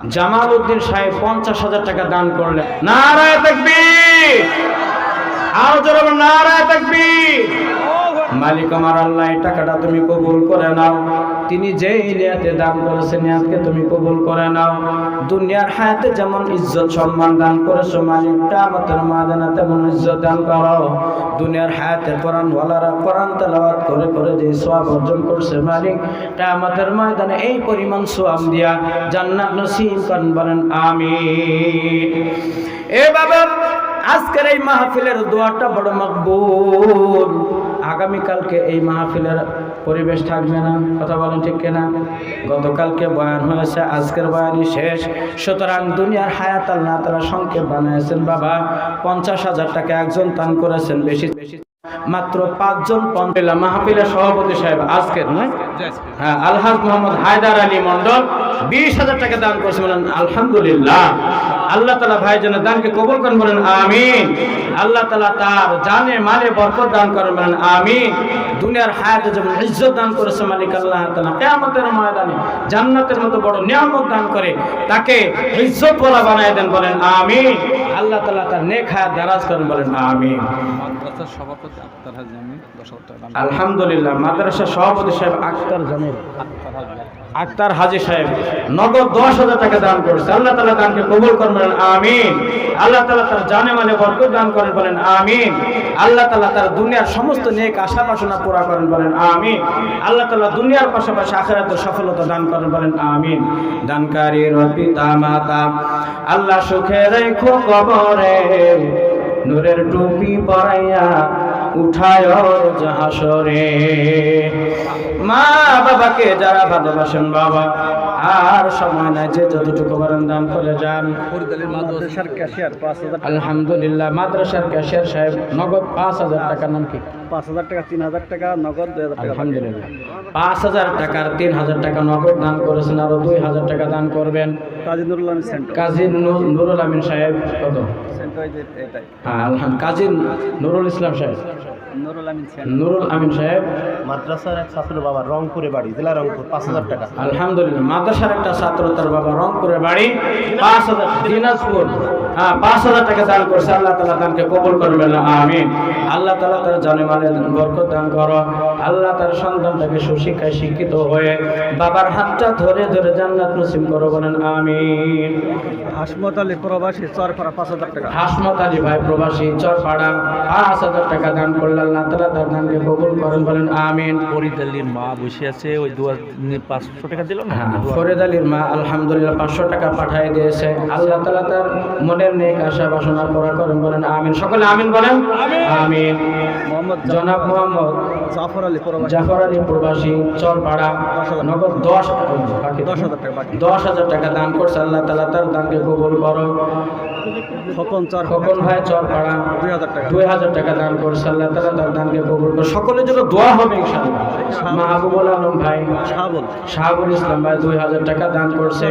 জামাল উদ্দিন সাহেব পঞ্চাশ হাজার টাকা দান করলেন। নারায় থাকবি আরও জোর নারায় তাকবীর! মালিক আমার আল্লাহ, এই টাকাটা তুমি কবুল করে নাও। তিনি যেই নিয়াতে দান করেছে, নিয়াতকে তুমি কবুল করে নাও। দুনিয়ার হায়াতে যেমন ইজ্জত সম্মান দান করেছ, মালিকটা আমাদের মাদানা তেমন ইজ্জত দান করো। দুনিয়ার হায়াতে কোরআন ওয়ালারা কোরআন তেলাওয়াত করে করে যে সোয়াব অর্জন করছে মালিক তা আমাদের ময়দানে এই পরিমাণ সোয়াব দিয়া জান্নাত নসিব করেন বলেন, আমিন। এ বাবা আজকের এই মাহফিলের দোয়াটা বড় মকবুল। আগামীকালকে এই মাহফিলের পরিবেশ থাকবে না, কথা বলেন ঠিক কিনা? গতকালকে বয়ান হয়েছে, আজকের বয়ানই শেষ। সুতরাং দুনিয়ার হায়াত আল্লাহ তারা সংক্ষেপ বানিয়েছেন, বাবা। পঞ্চাশ হাজার টাকা একজন দান করেছেন, বেশি বেশি। মাত্র পাঁচজন পঞ্চাশ মাহফিলের সভাপতি সাহেব আজকের নয় হ্যাঁ আলহাজ মোহাম্মদ হায়দার আলী মন্ডল বিশ হাজার টাকা দান করেছে বলেন, আলহামদুলিল্লাহ। আল্লাহ তালা ভাই যেন দানকে কবুল করেন বলেন আমিন। আল্লাহ তালা তার জানে মালে বরকত দান করেন বলেন আমিন। দুনিয়ার হায়াতে যেমন ইজ্জত দান করেছে মালিক আল্লাহ তালা কেয়ামতের ময়দানে জান্নাতের মতো বড় নিয়ামত দান করে তাকে ইজ্জত বলা বানায় দেন বলেন আমিন। আল্লাহ তালা তার নেক হায়াত দারাজ করেন বলেন আমিন। সভাপতি আক্তার আলহামদুলিল্লাহ মাদ্রাসা সভাপতি সাহেব আক্তার জামিল। আক্তার আক্তার হাজি সাহেব, নগদ দশ হাজার টাকা দান করেছে। আল্লাহ তালা দানকে কবুল করেন বলেন আমিন। আল্লাহ তালা তার জানে মানে বরকত দান করেন বলেন, আমিন। আল্লাহ তালা তার দুনিয়ার সমস্ত নেক আশা বাসনা পুরা করেন বলেন, আমিন। আল্লাহ তালা দুনিয়ার পাশাপাশি আখেরাতের সফলতা দান করেন বলেন, আমিন। দানকারী পিতা মাতা আল্লাহ সুখে রেখো কবরে, নূরের টুপি পরাইয়া উঠায় জাহাসরে মা বাবাকে যারা ভালোবাসেন বাবা আর সময় নাই যে যতটুকু পারেন দান করে যান। আলহামদুলিল্লাহ মাদ্রাসার ক্যাশিয়ার সাহেব নগদ পাঁচ হাজার টাকার নাম কি? পাঁচ হাজার টাকা তিন হাজার টাকা নগদ দুই হাজার টাকা। আলহামদুলিল্লাহ পাঁচ হাজার টাকার তিন হাজার টাকা নগদ দান করেছেন আরও দুই হাজার টাকা দান করবেন। কাজী নুরুল আমিন সেন্টার। কাজী নুরুল আমিন সাহেব কত? সেন্টার এটাই। হ্যাঁ কাজী নুরুল ইসলাম সাহেব। নুরুল আমিন নুরুল আমিন সাহেব। মাদ্রাসার এক ছাত্র বাবা রংপুরে বাড়ি জেলা রংপুর পাঁচ হাজার টাকা। আলহামদুলিল্লাহ মাদ্রাসার একটা ছাত্র তার বাবা রংপুরে বাড়ি পাঁচ হাজার দিনাজপুর। হ্যাঁ পাঁচ হাজার টাকা দান করছে আল্লাহ তালা দানকে কবুল করবেন আমিন। আল্লাহ তালা তার জানে মানে বরকত দান করো। আল্লাহ তার সন্তানটাকে সুশিক্ষায় শিক্ষিত হয়ে বাবার হাতটা ধরে ধরে জান্নাত নসিব করো বলেন আমিন। হাসমত আলী প্রবাসী চরপাড়া পাঁচ হাজার টাকা। হাসমত আলী ভাই প্রবাসী চরপাড়া পাঁচ হাজার টাকা দান করলে আল্লাহ তালা তার দানকে কবুল করেন বলেন আমিন। ফরিদালির মা বসে আছে ওই দু পাঁচশো টাকা দিল না? হ্যাঁ ফরিদ আলীর মা আলহামদুলিল্লাহ পাঁচশো টাকা পাঠিয়ে দিয়েছে। আল্লাহ তালা তার মনের নেক আশা বাসনা পড়া করেন বলেন আমিন। সকলে আমিন বলেন? আমিন। মোহাম্মদ জনাব মোহাম্মদ জাফর আলী জাফর আলী প্রবাসী চরপাড়া নগদ দশ দশ হাজার টাকা দশ হাজার টাকা দান করছে আল্লাহ তালা তার দানকে কবুল করো। খোকন চর খোকন ভাই চরপাড়া দুই হাজার টাকা। দুই হাজার টাকা দান করছে। আল্লাহ তালা তার দানকে কবুল করো সকলের জন্য দোয়া হবে ইনশাআল্লাহ। মাহবুবুল আলম ভাই শাহবুল শাহাবুল ইসলাম ভাই দুই হাজার টাকা দান করছে।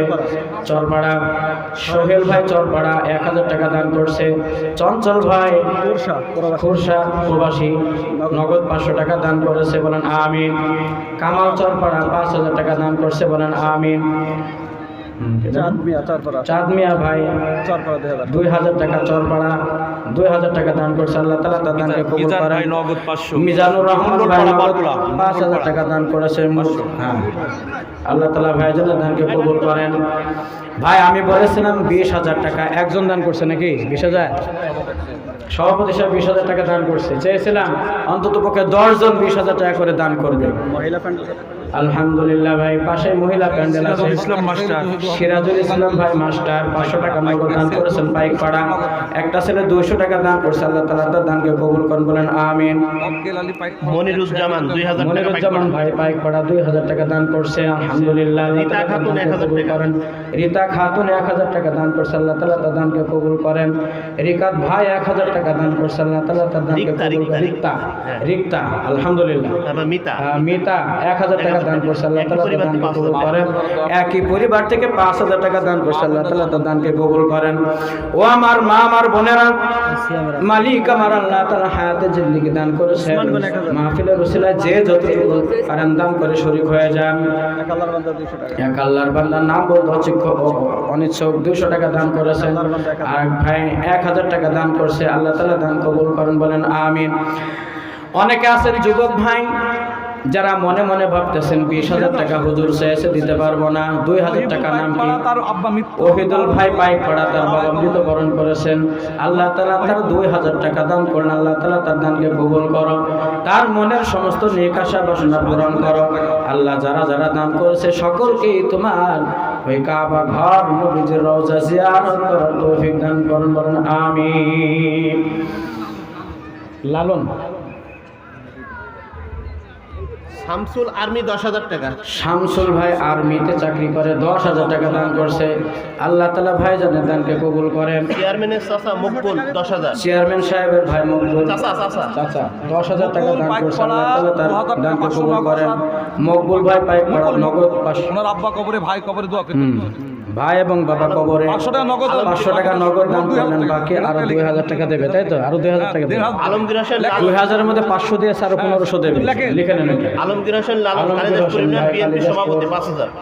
চরপাড়া সোহেল ভাই চরপাড়া এক হাজার টাকা দান করছে। চঞ্চল ভাই খুরশা প্রবাসী। নগদ। পাঁচশো টাকা দান করেছে। বলেন আমিন। কামাল চরপাড়া পাঁচ হাজার টাকা দান করছে। বলেন আমিন। চাঁদ মিয়া চরপাড়া। চাঁদ মিয়া ভাই চরপাড়া দুই হাজার। টাকা চরপাড়া দুই হাজার টাকা দান করছে আল্লাহ তালা তার দানকে কবুল মিজান ভাই মিজানুর রহমান ভাই মঙ্গলপাড়া নগদ বারকুড়া। পাঁচ হাজার টাকা দান করেছে হ্যাঁ। আল্লাহ তালা ভাই যেন দানকে কবুল করেন। ভাই আমি বলেছিলাম বিশ হাজার টাকা। একজন দান করছে নাকি? বিশ হাজার? সভাপতি সাহেব বিশ হাজার টাকা দান করছে। চেয়েছিলাম অন্তত পক্ষে দশজন বিশ হাজার টাকা করে দান করবে। মহিলা আলহামদুলিল্লাহ ভাই পাশে মহিলা প্যান্ডেল আছে। ইসলাম মাস্টার। সিরাজুল ইসলাম ভাই মাস্টার পাঁচশো টাকা নগদ দান করেছেন বাইক পাড়া একটা ছেলে দুইশো টাকা দান করছে আল্লাহ তালা তার দানকে কবুল করেন বলেন আমিন। মক্কেল আলী পাইক মনিরুজ্জামান দুই হাজার মনিরুজ্জামান ভাই পাইক পাড়া দুই হাজার টাকা দান করছে আলহামদুলিল্লাহ রীতা খাতুন 1000 টাকা। করেন। রীতা খাতুন এক হাজার টাকা দান করছে আল্লাহ তালা তার দানকে কবুল করেন। রিকাত ভাই এক হাজার টাকা দান করছে আল্লাহ তালা তার দানকে রিক্তা, কবুল করেন। রিক্তা, রিক্তা আলহামদুলিল্লাহ। মিতা। মিতা এক হাজার টাকা দান করছে আল্লাহ তালা দানকে কবুল করেন। একই পরিবার থেকে পাঁচ হাজার টাকা দান করছে আল্লাহ তালা তার দানকে কবুল করেন। ও আমার মা আমার বোনেরা মালিক আমার আল্লাহ তালা হায়াতে জিন্দিগি দান করেছে মাহফিলের রসিলায় যে যতটুকু পারেন দান করে শরিক হয়ে যান। এক আল্লাহর বান্দার নাম বলতে হচ্ছে অনিচ্ছুক দুশো টাকা দান করেছেন। আর ভাই এক হাজার টাকা দান করছে আল্লাহ তালা দান কবুল করেন বলেন আমিন। অনেকে আছেন যুবক ভাই যারা মনে মনে ভাবতেছেন বিশ হাজার টাকা হুজুর চেয়েছে দিতে পারব না দুই হাজার টাকা নাম কি? ওহিদুল ভাই পাইক পড়া তার বাবা মৃতবরণ করেছেন। আল্লাহ তালা তার দুই হাজার টাকা দান করলেন। আল্লাহ তালা তার দানকে কবুল করো। তার মনের সমস্ত নিকাশা বাসনা পূরণ করো। আল্লাহ যারা যারা দান করেছে সকলকেই তোমার ওই কাবা ঘর নবীজির রওজা জিয়ারত করার তৌফিক দান করুন বলেন আমিন। লালন শামসুল আর্মি দশ হাজার টাকা। শামসুল ভাই আর্মিতে চাকরি করে দশ হাজার টাকা দান করছে। আল্লাহ তালা ভাই জানে দানকে কবুল করেন। চেয়ারম্যানের চাচা মকবুল দশ হাজার। চেয়ারম্যান সাহেবের ভাই মকবুল চাচা চাচা। চাচা দশ হাজার টাকা দান করছে। আল্লাহ তালা তার দানকে কবুল করেন। মকবুল ভাই পাইক নগদ ওনার আব্বা কবরে ভাই কবরে দোয়া। ভাই এবং বাবা কবরে পাঁচশো টাকা নগদ পাঁচশো টাকা নগদ দান করলেন বাকি আরও দুই হাজার টাকা দেবে তাই তো? আরও দুই হাজার টাকা দেবে। আলমগীর হোসেন দুই হাজারের মধ্যে পাঁচশো দিয়েছে আরও পনেরোশো দেবে। লিখে নেন আলমগীর হোসেন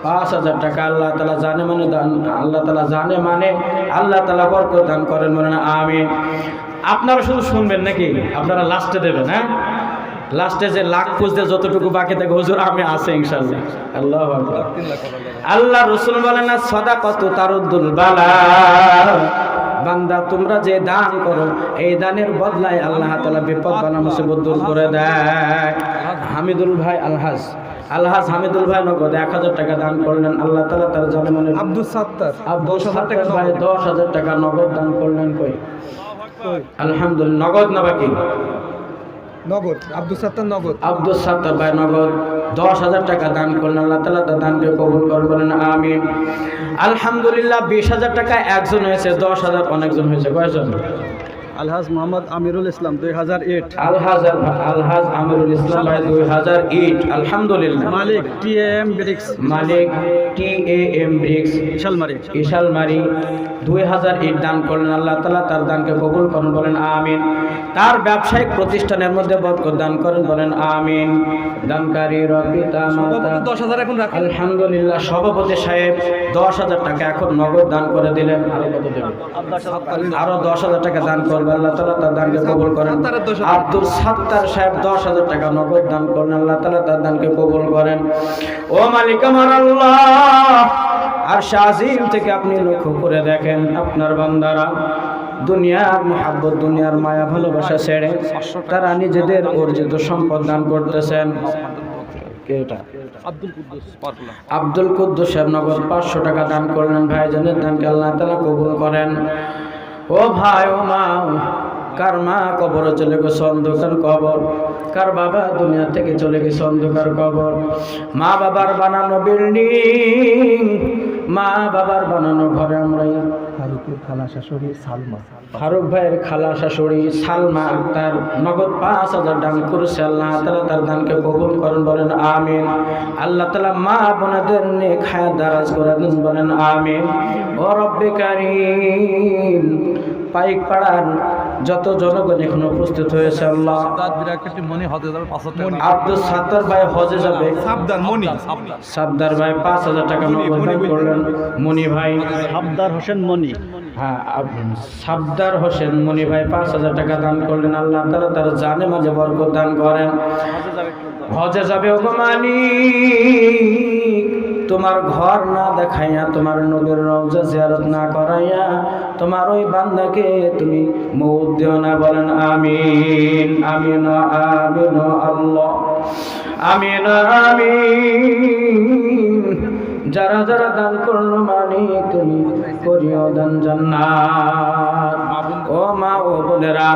পাঁচ হাজার। টাকা আল্লাহ তালা জানে মানে দান আল্লাহ তালা জানে মানে আল্লাহ তালা বরকত দান করেন মানে আমি আপনারা শুধু শুনবেন নাকি? আপনারা লাস্টে দেবেন হ্যাঁ? লাস্টে যে লাখ খুঁজতে যতটুকু বাকি থাকে হুজুর আমি আছে ইনশাল্লাহ আল্লাহ আকবার। আল্লাহ রসুল বলেন না সদা কত তারুদ্দুল বালা। বান্দা তোমরা যে দান করো এই দানের বদলায় আল্লাহ তালা বিপদ বানা মুসিবত দূর করে দেয়। হামিদুল ভাই আলহাজ। আলহাজ হামিদুল ভাই নগদ এক হাজার টাকা দান করলেন। আল্লাহ তালা তার জানে মনে আব্দুল সাত্তার হাজার টাকা ভাই দশ হাজার টাকা নগদ দান করলেন কই? আলহামদুলিল্লাহ নগদ না বাকি? নগদ, আব্দুল সাত্তার নগদ। আব্দুল সাত্তার ভাই নগদ। দশ হাজার টাকা দান করলেন, আল্লাহ তালা তার দানকে কবুল করবেন আমিন। আলহামদুলিল্লাহ, বিশ হাজার টাকা একজন হয়েছে, দশ হাজার অনেকজন হয়েছে। কয়জন? আলহাজ মোহাম্মদ আমিরুল ইসলাম দুই হাজার এইট আলহাজ আলহাজ আমিরুল ইসলাম ভাই দুই হাজার এইট আলহামদুলিল্লাহ। Malik T M bricks. Malik T A M bricks. Shalmari ইশালমারি দুই হাজার ইট দান করলেন আল্লাহ তালা তার দানকে কবুল করুন বলেন আমিন। তার ব্যবসায়িক প্রতিষ্ঠানের মধ্যে বরকত দান করেন বলেন আমিন। দানকারী রবিতা দশ হাজার এখন আলহামদুলিল্লাহ সভাপতি সাহেব দশ হাজার টাকা এখন নগদ দান করে দিলেন। আরও কত দেবেন আরও দশ হাজার টাকা দান করবেন। আল্লাহ তালা তার দানকে কবুল করেন। দশ হাজার। আব্দুল সাত্তার সাহেব দশ হাজার টাকা নগদ দান করেন আল্লাহ তালা তার দানকে কবুল করেন। ও মালিক আমার আল্লাহ আর শাহিম থেকে আপনি লক্ষ্য করে দেখেন আপনার বান্দারা দুনিয়ার মহাব্বত দুনিয়ার মায়া ভালোবাসা ছেড়ে তারা নিজেদের অর্জিত সম্পদ দান করতেছেন। কে আব্দুল কুদ্দুস আব্দুল কুদ্দুস সাহেব নগদ পাঁচশো টাকা দান করলেন ভাইজানের দানকে আল্লাহ তালা কবুল করেন। ও ভাই, ও মা, কার মা কবরে চলে গেছে? অন্ধকার কবর। কার বাবা দুনিয়া থেকে চলে গেছে? অন্ধকার কবর। মা বাবার বানানো বিল্ডিং মা বাবার বানানো ঘরে আমরা খালা শাশুড়ি সালমা। ফারুক ভাইয়ের খালা শাশুড়ি সালমা আক্তার নগদ পাঁচ হাজার দান করেছে আল্লাহ তালা তার দানকে কবুল করেন, বলেন আমিন। আল্লাহ তালা মা বোনাদের নিয়ে খায়া দারাজ করে দিন, বলেন আমিন। ও রব্বে কারিম। পাইক পাড়ার যত জনগণ এখন উপস্থিত হয়েছে আল্লাহ। মনি আব্দুল সাত্তার ভাই হজে যাবে। মনি। সাবদার ভাই পাঁচ হাজার টাকা করলেন। মনি ভাই। আবদার হোসেন মনি। হ্যাঁ সাবদার হোসেন মনি ভাই পাঁচ হাজার টাকা দান করলেন। আল্লাহ তারা তার জানে মাঝে বরকত দান করেন। হজে যাবে ওগো মালিক। তোমার ঘর না দেখাইয়া তোমার নবীর রওজা জিয়ারত না করাইয়া তোমার ওই বান্দাকে তুমি মৌত দিও না, বলেন আমিন। আমিন আমিন, আল্লাহ। আমিন আমিন। যারা যারা দান করল মানে তুমি করিও দান জান্নাত। ও মা ও বোনেরা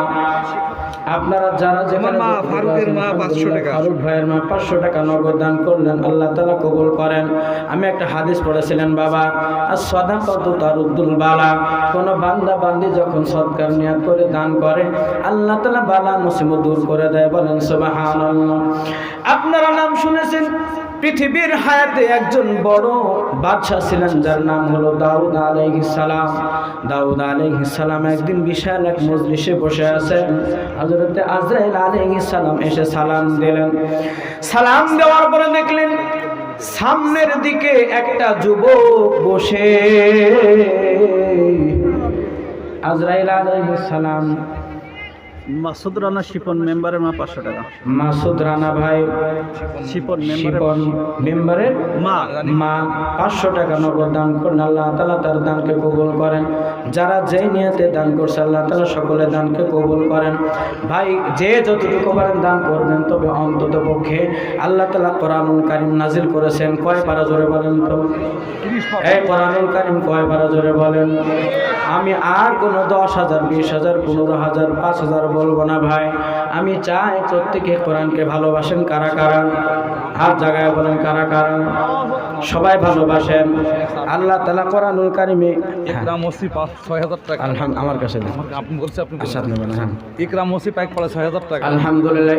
আপনারা যারা যেখানে মা, ফারুকের মা, 500 টাকা। ফারুক ভাইয়ের মা পাঁচশো টাকা নগদ দান করলেন আল্লাহ তালা কবুল করেন। আমি একটা হাদিস পড়েছিলেন বাবা আর সদা কত তার উদ্দুল বালা। কোন বান্দা বান্দি যখন সৎকার নিয়াত করে দান করে আল্লাহ তালা বালা মুসিমত দূর করে দেয় বলেন সুবাহান আপনারা নাম শুনেছেন পৃথিবীর হায়াতে একজন বড় বাদশাহ ছিলেন, যার নাম হলো দাউদ সালাম। দাউদ সালাম একদিন বিশাল এক মজলিসে বসে আছেন হযরতে আজরাইল সালাম এসে সালাম দিলেন। সালাম দেওয়ার পরে দেখলেন, সামনের দিকে একটা যুবক বসে। আজরাইল সালাম মাসুদ রানা শিপন মেম্বারের মা পাঁচশো টাকা। মাসুদ রানা ভাই শিপন শিপন মেম্বারের মা। মা পাঁচশো টাকা নগদ দান করেন। আল্লাহ তালা তার দানকে কবুল করেন। যারা যেই নিয়তে দান করছে আল্লাহ তালা সকলে দানকে কবুল করেন। ভাই যে যতটুকু পারেন দান করবেন তবে অন্তত পক্ষে আল্লাহ তালা কোরআনুল কারিম নাজিল করেছেন। কয় পারা জোরে বলেন তো? এই কোরআনুল কারিম কয় পারা জোরে বলেন? আমি আর কোনো দশ হাজার, বিশ হাজার, পনেরো হাজার, পাঁচ হাজার বলব না ভাই। আমি চাই প্রত্যেকে কোরআনকে ভালোবাসেন, কারা কারা? হাত জায়গায় বলেন, কারা কারা? সবাই ভালোবাসেন। আল্লাহ তালা কোরআনুল কারিমে ইকরাম ওসি পাঁচ ছয় হাজার টাকা। আলহাম আমার কাছে আপনি বলছে হ্যাঁ। ইকরাম ওসি পাইক পড়া ছয় হাজার টাকা। আলহামদুলিল্লাহ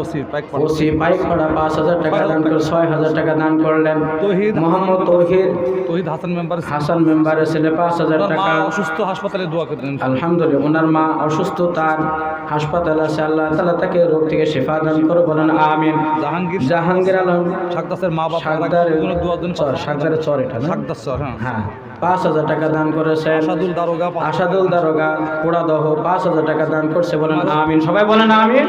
ওসি পাইক পড়া ওসি বাইক ভাড়া পাঁচ হাজার টাকা দান করে ছয় হাজার টাকা দান করলেন। তৌহিদ মোহাম্মদ তৌহিদ। তহিদ হাসান মেম্বার হাসান মেম্বারের ছেলে পাঁচ হাজার টাকা। অসুস্থ হাসপাতালে দোয়া আলহামদুলিল্লাহ ওনার মা অসুস্থ তার হাসপাতাল আছে। আল্লাহ তালা তাকে রোগ থেকে শেফা দান করে বলেন আমিন। জাহাঙ্গীর জাহাঙ্গীর আলম শাকদাসের মা বাবা জন্য চর চর এটা শাকদাস হ্যাঁ। হ্যাঁ পাঁচ হাজার টাকা দান করেছেন। আসাদুল দারোগা আসাদুল দারোগা পোড়াদহ পাঁচ হাজার টাকা দান করছে বলেন আমিন। সবাই বলেন আমিন।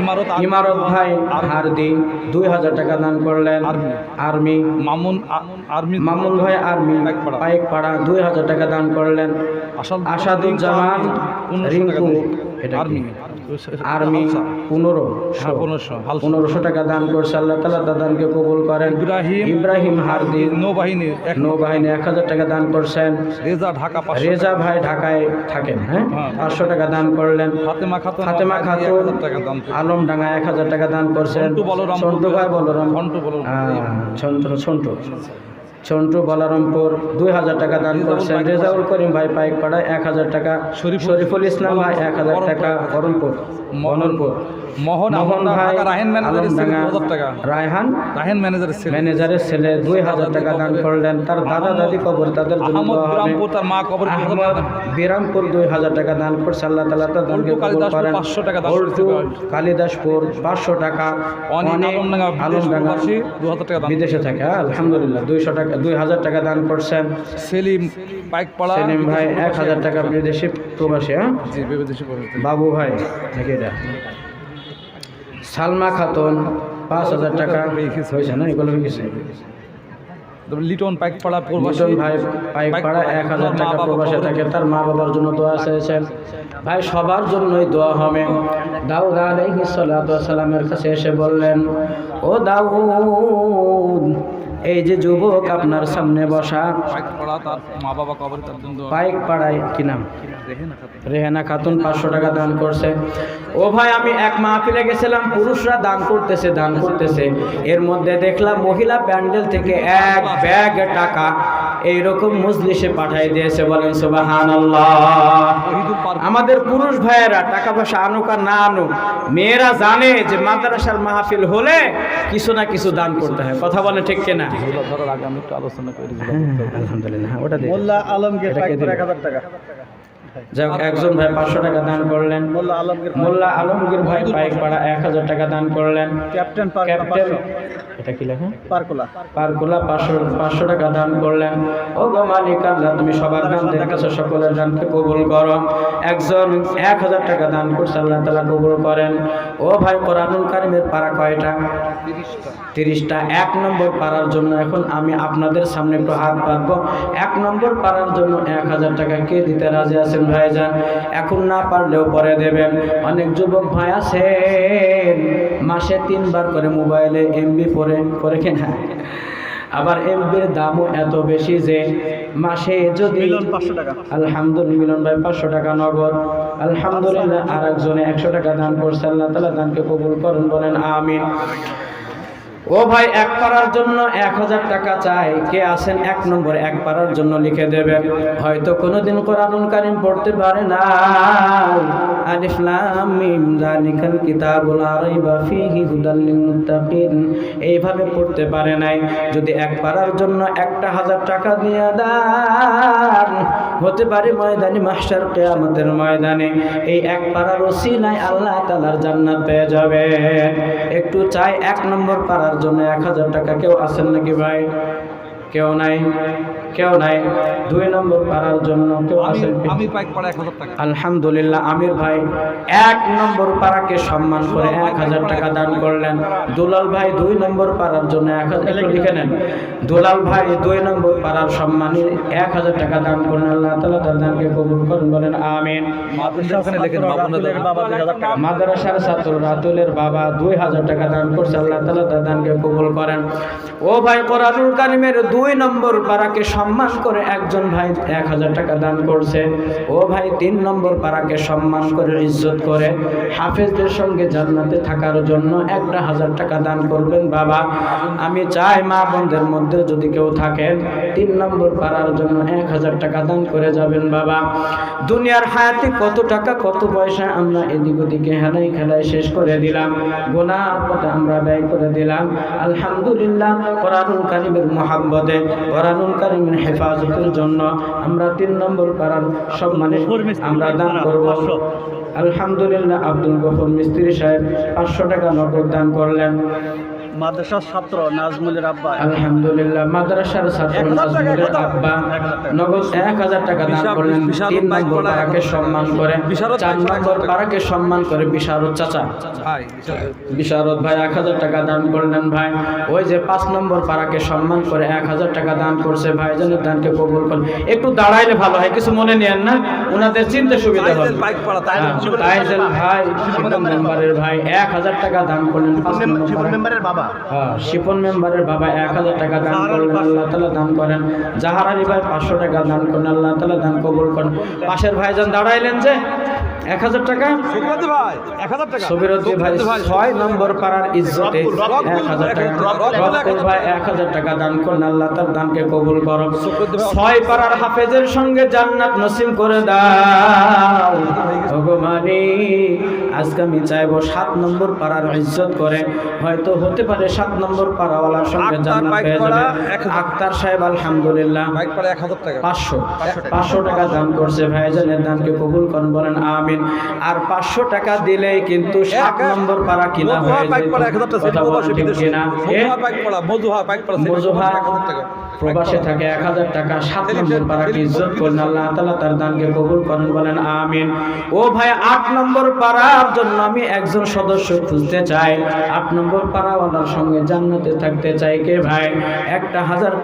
ইমারত ইমারত ভাই হারদি দুই হাজার টাকা দান করলেন। Army. Army. Mamun army. Mamun ভাই আর্মি। পাইকপাড়া। পাইক পাড়া দুই হাজার টাকা দান করলেন। আসাদ আসাদুজ্জামান রিঙ্কু এটা আর্মি। আর্মি পনেরো হ্যাঁ, পনেরোশো। পনেরোশো টাকা দান করছে আল্লাহ তালা দাদানকে কবুল করেন। ইব্রাহিম ইব্রাহিম হারদি নৌবাহিনী এক নৌবাহিনী এক হাজার টাকা দান করছেন। রেজা ঢাকা রেজা ভাই ঢাকায় থাকেন হ্যাঁ? হ্যাঁ। পাঁচশো টাকা দান করলেন। ফাতেমা খাতুন ফাতেমা খাতুন। আলম ডাঙ্গা এক হাজার টাকা দান করছেন। সন্টু সন্টু ভাই বলরাম সন্টু বলরাম। ছন্টু ছন্টু বলরামপুর দুই হাজার টাকা দান করছেন। রেজাউল করিম ভাই পাইক পাড়ায় এক হাজার টাকা শরীফুল- ইসলাম ভাই এক হাজার টাকা বহরমপুর। বহরমপুর। মোহন মোহন ভাই আলমডাঙ্গা, রায়হান রাহেন ম্যানেজারের ছেলে। ম্যানেজারের ছেলে দুই হাজার টাকা দান করলেন। তার দাদা দাদি কবর তাদের তার মা কবর বিরামপুর দুই হাজার টাকা দান করছে। আল্লাহ তালা তার দানকে কালিদাসপুর করেন। 500 টাকা দান উল্টু করছে। কালিদাসপুর পাঁচশো টাকা। অনেক আলমডাঙ্গা বিদেশ থাকে। আলহামদুলিল্লাহ দুইশো টাকা দুই হাজার টাকা দান করছেন। সেলিম পাইকপাড়া সেলিম ভাই এক হাজার টাকা বিদেশি প্রবাসী হ্যাঁ। বাবু ভাই নাকি এটা? সালমা খাতুন পাঁচ হাজার টাকা। হয়েছে না? এগুলো হয়ে তারপর লিটন পাইকপাড়া প্রবাসী। ভাই পাইক পাড়া এক হাজার টাকা প্রবাসে থাকে তার মা বাবার জন্য দোয়া চেয়েছেন। ভাই সবার জন্যই দোয়া হবে। দাউদ সালামের কাছে এসে বললেন ও দাউদ এই যে যুবক আপনার সামনে বসা। বাইক পাইক পাড়ায় কি নাম? রেহানা খাতুন পাঁচশো টাকা দান করছে। ও ভাই আমি এক মাহফিলে গেছিলাম পুরুষরা দান করতেছে দান করতেছে। এর মধ্যে দেখলাম মহিলা প্যান্ডেল থেকে এক ব্যাগ টাকা এইরকম মজলিসে পাঠাই দিয়েছে বলেন সুবাহান আমাদের পুরুষ ভাইয়েরা টাকা পয়সা আনুক আর না আনুক মেয়েরা জানে যে মাদ্রাসার মাহফিল হলে কিছু না কিছু দান করতে হয়। কথা বলে ঠিক কিনা? আলোচনা করি। আলহামদুলিল্লাহ ওটা দিয়ে আলমগীর এক হাজার টাকা। যাই হোক, একজন ভাই পাঁচশো টাকা দান করলেন। মোল্লা আলমগীর মোল্লা আলমগীর ভাই বাইক ভাড়া এক হাজার টাকা দান করলেন। ক্যাপ্টেন ক্যাপ্টেন এটা কি লেখা? পারকুলা। পারকুলা পাঁচশো পাঁচশো টাকা দান করলেন। ও গো মালিক আল্লাহ তুমি সবার দান দেখেছ সকলের দানকে কবুল করো। একজন এক হাজার টাকা দান করছে আল্লাহ তালা কবুল করেন। ও ভাই, কোরআনুল কারিমের পাড়া কয়টা? তিরিশটা। এক নম্বর পাড়ার জন্য এখন আমি আপনাদের সামনে একটু হাত পাতবো এক নম্বর পাড়ার জন্য এক হাজার টাকা কে দিতে রাজি আছেন ভাইজান? এখন না পারলেও পরে দেবেন। অনেক যুবক ভাই আছেন। মাসে তিনবার করে মোবাইলে এমবি পরে পরে কেনা। আবার এমবির দামও এত বেশি যে মাসে যদি আলহামদুলিল্লাহ মিলন ভাই পাঁচশো টাকা নগদ। আলহামদুলিল্লাহ আর একজনে একশো টাকা দান করছে আল্লাহ তালা দানকে কবুল করেন বলেন আমিন। ও ভাই, এক পাড়ার জন্য এক হাজার টাকা চাই। কে আছেন? এক নম্বর, এক পাড়ার জন্য লিখে দেবেন। হয়তো কোনোদিন কোরআনুল কারিম পড়তে পারে না। এইভাবে পড়তে পারে নাই। যদি এক পাড়ার জন্য একটা হাজার টাকা দিয়ে দান, হতে পারে ময়দানি মাহশার কিয়ামতের ময়দানে। এই এক পাড়ার ওসিলায় আল্লাহ তাআলার জান্নাত পেয়ে যাবে একটু চাই এক নম্বর পাড়ার জন্য এক হাজার টাকা কেউ আছেন নাকি ভাই? কেউ নাই কেউ নাই। দুই নম্বর পাড়ার জন্য কেউ টাকা। আলহামদুলিল্লাহ আমির ভাই এক নম্বর পাড়াকে সম্মান করে এক হাজার টাকা দান করলেন। দুলাল ভাই দুই নম্বর পাড়ার জন্য এক হাজার লিখে নেন। দুলাল ভাই দুই নম্বর পাড়ার সম্মানে এক হাজার টাকা দান করলেন। আল্লাহ তালা তার দানকে কবুল করুন বলেন আমিন। মাদ্রাসার ছাত্র রাতুলের বাবা দুই হাজার টাকা দান করছে। আল্লাহ তালা তার দানকে কবুল করেন। ও ভাই কোরআনুল কারিমের দুই নম্বর পাড়াকে সম্মান করে একজন ভাই এক হাজার টাকা দান করছে। ও ভাই তিন নম্বর পাড়াকে সম্মান করে ইজ্জত করে। হাফেজদের সঙ্গে জান্নাতে থাকার জন্য একটা হাজার টাকা দান করবেন, বাবা। আমি চাই মা বোনদের মধ্যে যদি কেউ থাকেন তিন নম্বর পাড়ার জন্য এক হাজার টাকা দান করে যাবেন, বাবা। দুনিয়ার হায়াতে কত টাকা, কত পয়সা আমরা এদিক ওদিকে হেলাই খেলায় শেষ করে দিলাম। পথে আমরা ব্যয় করে দিলাম। আলহামদুলিল্লাহ, কোরআনুল কারিমের মোহাম্মদে কোরআনুল কারিমের হেফাজতের জন্য আমরা তিন নম্বর সব মানে আমরা দান করব। আলহামদুলিল্লাহ আব্দুল গফুর মিস্ত্রি সাহেব পাঁচশো টাকা নগদ দান করলেন। মাদ্রাসার ছাত্র নাজমুলের আব্বা। আলহামদুলিল্লাহ মাদ্রাসার ছাত্র নাজমুলের আব্বা। নগদ এক হাজার টাকা দান করলেন তিন নম্বর পাড়াকে সম্মান করে চার নম্বর পাড়াকে সম্মান করে বিশারদ চাচা। ভাই বিশারদ। ভাই এক হাজার টাকা দান করলেন ভাই। ওই যে পাঁচ নম্বর পাড়াকে সম্মান করে এক হাজার টাকা দান করছে ভাই যেন দানকে কবুল করেন। একটু দাঁড়াইলে ভালো হয় কিছু মনে নেন না ওনাদের চিনতে সুবিধা হবে। হ্যাঁ, তাইজেল ভাই ভাই এক হাজার টাকা দান করলেন পাঁচ নম্বর মেম্বারের বাবা। শিপন মেম্বারের বাবা এক হাজার টাকা দান করলেন, আল্লাহ তালা দান করেন। জাহার আলী ভাই পাঁচশো টাকা দান করেন, আল্লাহ তালা দান কবুল করেন। পাশের ভাইজান দাঁড়াইলেন যে এক হাজার টাকা। সুব্রত ভাই এক হাজার টাকা। সবিরতি ভাই ছয় নম্বর পাড়ার ইজ্জতে এক হাজার টাকা। রক্তুল ভাই এক হাজার টাকা দান করেন আল্লাহ তার দানকে কবুল করো ছয় পাড়ার হাফেজের সঙ্গে জান্নাত নসিম করে দাও। ভগবানী আজকে আমি চাইব সাত নম্বর পাড়ার ইজ্জত করে। হয়তো হতে পারে সাত নম্বর পাড়াওয়ালার সঙ্গে জান্নাত পেয়ে যাবে আক্তার সাহেব আলহামদুলিল্লাহ। পাঁচশো। পাঁচশো টাকা দান করছে। ভাইজানের দানকে কবুল করেন বলেন আমিন। আর পাঁচশো টাকা দিলে কিন্তু সাত নম্বর কিনা হয়ে প্রবাসে থাকে এক হাজার টাকা সাত নম্বর ইজ্জত করেন আল্লাহ তালা তার দানকে কবুল করেন বলেন আমিন। ও ভাই আট নম্বর পাড়ার জন্য আমি একজন সদস্য খুঁজতে চাই। আট নম্বর পাড়াওয়ালার সঙ্গে জান্নাতে থাকতে চাই কে ভাই? একটা হাজার